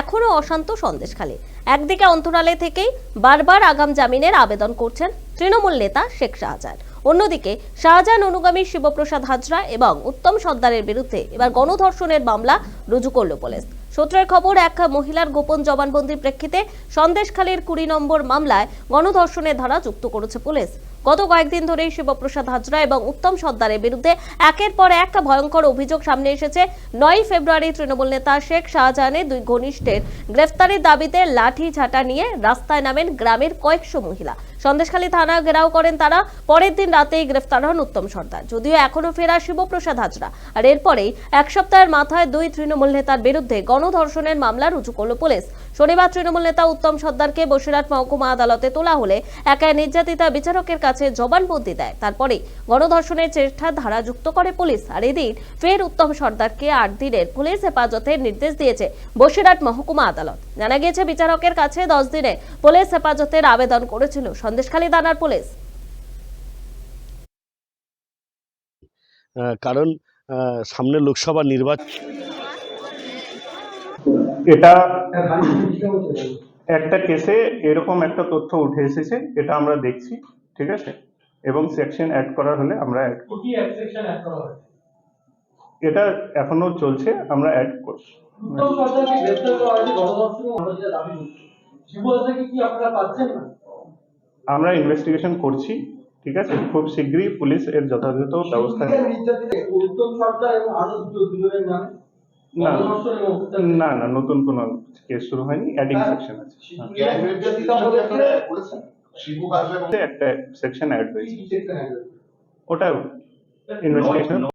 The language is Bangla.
এখনও অশান্ত সন্দেশখালী। একদিকে অন্তরালে থেকেই বারবার আগাম জামিনের আবেদন করছেন তৃণমূল নেতা শেখ শাহজাহান। অন্যদিকে শাহজাহান, অনুগামী শিবপ্রসাদ হাজরা এবং উত্তম সর্দারের বিরুদ্ধে এবার গণধর্ষণের মামলা রুজু করল পুলিশ। সূত্রের খবর, এক মহিলার গোপন জবানবন্দির প্রেক্ষিতে সন্দেশখালীর কুড়ি নম্বর মামলায় গণধর্ষণের ধারা যুক্ত করেছে পুলিশ। গত কয়েকদিন ধরেই শিবপ্রসাদ হাজরা এবং উত্তম সর্দারের বিরুদ্ধে একের পর এক ভয়ঙ্কর অভিযোগ সামনে এসেছে। নয় ফেব্রুয়ারি তৃণমূল নেতা শেখ শাহজাহানের দুই ঘনিষ্ঠের গ্রেফতারের দাবিতে লাঠি ঝাঁটা নিয়ে রাস্তায় নামেন গ্রামের কয়েকশো মহিলা। সন্দেশখালী থানা ঘেরাও করেন তারা। পরের দিন রাতেই গ্রেফতার হন উত্তম সর্দার। যদিও এখনও ফেরা শিবপ্রসাদ হাজরা। আর এরপরেই এক সপ্তাহের মাথায় দুই তৃণমূল নেতার বিরুদ্ধে গণধর্ষণের মামলা রুজু করল পুলিশ। শনিবার তৃণমূল নেতা উত্তম সর্দারকে বসিরহাট মহকুমা আদালতে তোলা হলে একায় নির্যাতিতা বিচারকের কাছে জবানবন্দি দেয়। তারপরে গণধর্ষণের চেষ্টা ধারা যুক্ত করে পুলিশ। আর এদিন ফের উত্তম সর্দারকে আট দিনের পুলিশ হেফাজতের নির্দেশ দিয়েছে বসিরহাট মহকুমা আদালত। জানা গিয়েছে বিচারকের কাছে দশ দিনে পুলিশ হেফাজতের আবেদন করেছিল। সন্দেশখালী থানার পুলিশ। কারণ সামনে লোকসভা নির্বাচন এটা একটা কেসে এরকম একটা তথ্য উঠে এসেছে এটা আমরা দেখছি। ঠিক আছে? এবং সেকশন অ্যাড করার হলে আমরা অ্যাড করব। কি সেকশন অ্যাড করা হয়েছে। এটা এখনও চলছে আমরা অ্যাড করব উত্তম সরকারকে গ্রেফতার করা হয়েছে গণধর্ষণ আমরা যেটা দাবি করছি শিবদাকে কি আপনারা পাচ্ছেন না? আমরা ইনভেস্টিগেশন করছি ঠিক আছে? খুব শীঘ্রই পুলিশ এর যথাযথ ব্যবস্থা না। না নতুন কোনো কেস শুরু হয়নি অ্যাডিং সেকশন আছে। গ্যাং নির্যাতিতা বলেছে একটা সেকশন অ্যাড হয়েছে কি সেকশন অ্যাড ওটা ইনভেস্টিগেশন